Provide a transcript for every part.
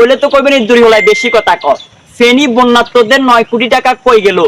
কইলে তো কইবেন এই দুরি হলাই বেশি কথা কর ফেনী বন্যাত্মদের নয় কোটি টাকা কই গেল?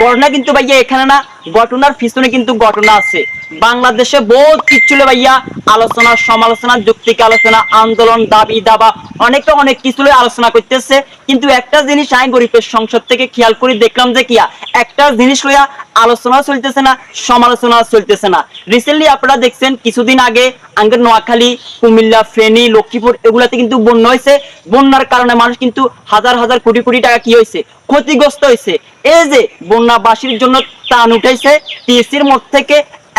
ঘটনা কিন্তু ভাইয়া এখানে না ঘটনার পিছনে কিন্তু ঘটনা আছে। বাংলাদেশে বহুত কিছু ভাইয়া আলোচনা, সমালোচনা যুক্তিক আলোচনা, আন্দোলন, দাবি, দাবা, অনেকে অনেক কিছু আলোচনা করতেছে। কিন্তু একটা জিনিস আমি গরিবের সংসদ থেকে খেয়াল করে দেখলাম যে কিয়া, একটা জিনিস লইয়া আলোচনা চলতেছে না, সমালোচনা চলতেছে না। রিসেন্টলি আপনারা দেখছেন, কিছুদিন আগে আঙ্গের নোয়াখালী, কুমিল্লা, ফেনী, লক্ষ্মীপুর এগুলাতে কিন্তু বন্যা হয়েছে। বন্যার কারণে মানুষ কিন্তু হাজার হাজার কোটি কোটি টাকা কি হয়েছে? ক্ষতিগ্রস্ত হয়েছে। এই যে বন্যাবাসীর জন্য টান উঠেছে টিএসির মত থেকে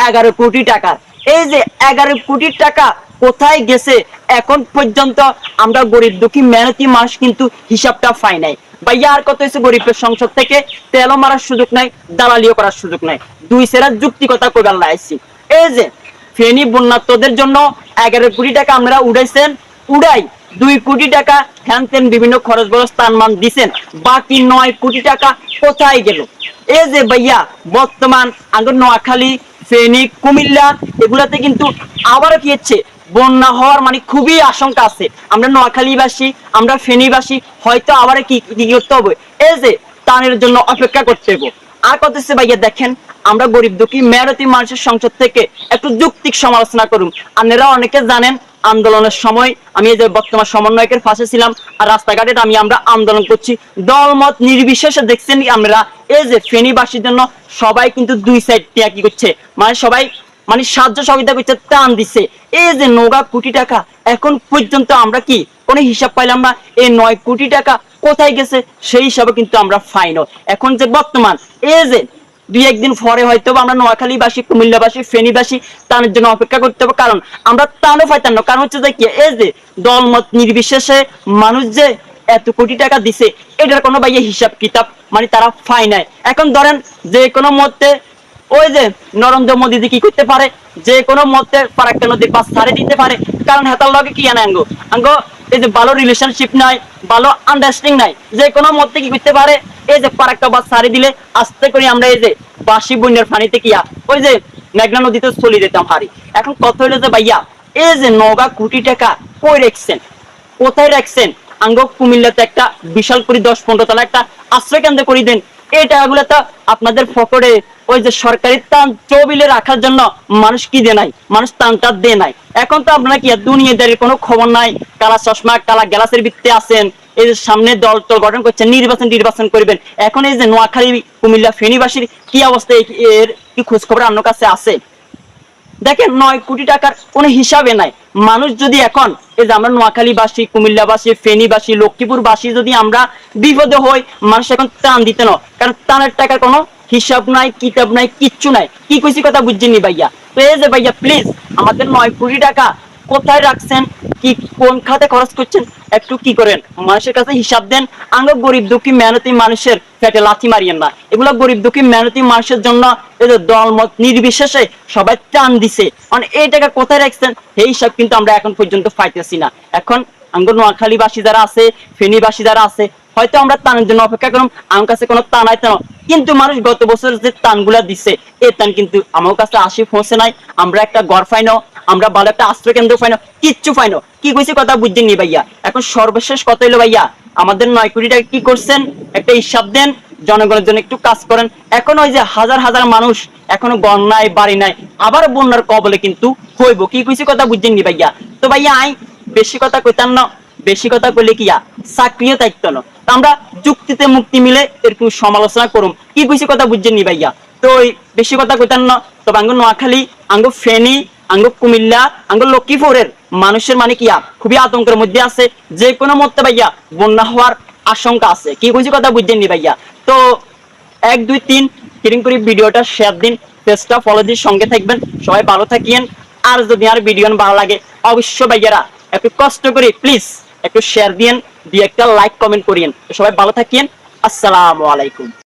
এগারো কোটি টাকা। এই যে এগারো কোটি টাকা কোথায় গেছে, এখন পর্যন্ত আমরা গরিব দুঃখী মেহনতি মানুষ কিন্তু হিসাবটা পাই নাই। ভাইয়া, আর কত হয়েছে গরিবের সংসদ থেকে? তেলও মারার সুযোগ নাই, দালালিও করার সুযোগ নাই। দুই সেরা যুক্তিকতা কইবার লাইছি এই যে ফেনী বন্যাত্মদের জন্য এগারো কোটি টাকা আমরা উড়াইছেন, উড়াই দুই কোটি টাকা হ্যান তেন বিভিন্ন খরচ বরচ মান দিছেন। বাকি নয় কোটি টাকা কোথায় গেল? এই যে ভাইয়া, বর্তমান আগে নোয়াখালী, ফেনী, কুমিল্লা, এগুলাতে কিন্তু আবারও কি হচ্ছে? বন্যা হওয়ার মানে খুবই আশঙ্কা আছে। আমরা নোয়াখালীবাসী, আমরা ফেনীবাসী, হয়তো আবার কি কি করতে হবে? এই যে তানের জন্য অপেক্ষা করতে হবে। আর কত ভাইয়া দেখেন, আমরা গরিব দুঃখী, মেহনতি মানুষের সংসদ থেকে একটু যুক্তিক সমালোচনা করুন। আপনারা অনেকে জানেন আন্দোলনের সময় আমি এই যে বর্তমান সমন্বয়কের পাশে ছিলাম আর রাস্তাঘাটে আমি আমরা আন্দোলন করছি। দলমত নির্বিশেষে দেখছেন আমরা এই যে ফেনীবাসীর জন্য সবাই কিন্তু দুই সাইড কি করছে। মানে সবাই মানে সাহায্য সহযোগিতা করছে টান দিচ্ছে। এই যে নৌকা কোটি টাকা এখন পর্যন্ত আমরা কি কোনো হিসাব পাইলাম না? এই নয় কোটি টাকা কোথায় গেছে? সেই হিসাবে কিন্তু আমরা ফাইন এখন যে বর্তমান এই যে দুই একদিন পরে হয়তো আমরা নোয়াখালীবাসী কুমিল্লাবাসী, ফেনীবাসী তানের জন্য অপেক্ষা করতে হবে। কারণ আমরা তানও পাইতাম না। কারণ হচ্ছে যে কি, এই যে দলমত নির্বিশেষে মানুষ যে এত কোটি টাকা দিছে, এটার কোনো ভাইয়া হিসাব কিতাব মানে তারা পায় নাই। এখন ধরেন যে কোনো মধ্যে ওই যে নরেন্দ্র মোদী কি করতে পারে, যে কোনো মতে ফারাক্কা নদীর পাশ ছাড়ে দিতে পারে। কারণ হেতার লগে কি আনে আঙ্গো আঙ্গো, এই যে ভালো রিলেশনশিপ নাই, ভালো আন্ডারস্ট্যান্ডিং নাই। যে কোনো মতে কি করতে পারে এই যে ফারাক্কা বাস ছাড়ে দিলে আস্তে করে আমরা এই যে বাসি বন্যার পানিতে কিয়া, ওই যে মেঘনা নদীতে চলে যেতাম হারি। এখন কত হইল যে ভাইয়া, এই যে নগা কোটি টাকা কই রাখছেন? কোথায় রাখছেন? আঙ্গ কুমিল্লাতে একটা বিশাল করে দশ পনেরো তলা একটা আশ্রয় কেন্দ্র করে দেন। এই টাকাগুলো তো আপনাদের ফকরে ওই যে সরকারি তান চবিলে রাখার জন্য মানুষ কি দে নাই? মানুষ তানটা দে নাই। এখন তো আপনারা কি দুনিয়াদারির কোনো খবর নাই? কালা চশমা, কালা গ্লাসের ভিত্তিতে আছেন। এই যে সামনে দল টল গঠন করছেন নির্বাচন নির্বাচন করবেন। এখন এই যে নোয়াখালী, কুমিল্লা, ফেনীবাসীর কি অবস্থা? এর কি খোঁজ খবর আপনার কাছে আছে? দেখেন, নয় কোটি টাকার কোনো হিসাবে নাই। মানুষ যদি এখন, এই যে আমরা নোয়াখালীবাসী, কুমিল্লাবাসী, ফেনীবাসী, লক্ষ্মীপুরবাসী যদি আমরা বিপদে হই, মানুষ এখন টান দিতে না। কারণ টানের টাকার কোনো হিসাব নাই, কিতাব নাই, কিচ্ছু নাই। কি কইছি কথা বুঝছেননি ভাইয়া? তো এই যে ভাইয়া প্লিজ আমাদের নয় কোটি টাকা কোথায় রাখছেন? কি, কোন খাতে খরচ করছেন? একটু কি করেন? মানুষের কাছে হিসাব দেন। আমরা গরিব দুঃখী মেহনতি মানুষের পেটে লাথি মারিয়েন না। এগুলো গরিব দুঃখী মেহনতি মানুষের জন্য এই যে দলমত নির্বিশেষে সবাই টান দিছে। মানে এই টাকা কোথায় রাখছেন? সেই হিসাব কিন্তু আমরা এখন পর্যন্ত পাইতেছি না। এখন আঙ্গুর নোয়াখালীবাসী যারা আছে, ফেনীবাসী যারা আছে, হয়তো আমরা টানের জন্য অপেক্ষা করুন আমার কাছে কোনো টান আইতে কিন্তু মানুষ গত বছর যে টানগুলা দিছে এই টান কিন্তু আমার কাছে আসি, পৌঁছে নাই। আমরা একটা গড় ফাইনো আমরা ভালো একটা আশ্রয় কেন্দ্র ফাইনো কিচ্ছু ফাইনো কি কইছি কথা বুঝছেন নি ভাইয়া? এখন সর্বশেষ কথা হইল ভাইয়া, আমাদের নয় কোটি টাকা কি করছেন? একটা হিসাব দেন, জনগণের জন্য একটু কাজ করেন। এখন ওই যে হাজার হাজার মানুষ এখনও নাই, বাড়ি নাই, আবার বন্যার কবলে কিন্তু হইব। কি কইছি কথা বুঝছেন নি ভাইয়া? তো ভাইয়া আই, বেশি কথা কইতাম না, বেশি কথা কইলে কিয়া চাকরিও দায়িত্ব না। তো আমরা যুক্তিতে মুক্তি মিলে এরকম সমালোচনা করুম। কি কইছি কথা বুঝছেন নি ভাইয়া? তো ওই বেশি কথা কইতাম না, তো আঙ্গ নোয়াখালী আঙ্গ ফেনী আঙ্গ কুমিল্লা আঙ্গ লক্ষ্মীপুরের মানুষের মানে কিয়া খুবই আতঙ্কের মধ্যে আছে যে কোনো মধ্যে ভাইয়া বন্যা হওয়ার আশঙ্কা আছে। কি কইছি কথা বুঝছেন ভাইয়া? তো এক, দুই, তিন, কিরিং করে ভিডিওটা শেয়ার দিন পেজটা ফলো দিয়ে সঙ্গে থাকবেন, সবাই ভালো থাকিয়েন। আর যদি আর ভিডিও ভালো লাগে অবশ্য ভাইয়ারা একটু কষ্ট করে প্লিজ একটু শেয়ার দিয়েন, দিয়ে একটা লাইক কমেন্ট করিয়েন। সবাই ভালো থাকিয়েন। আসসালামু আলাইকুম।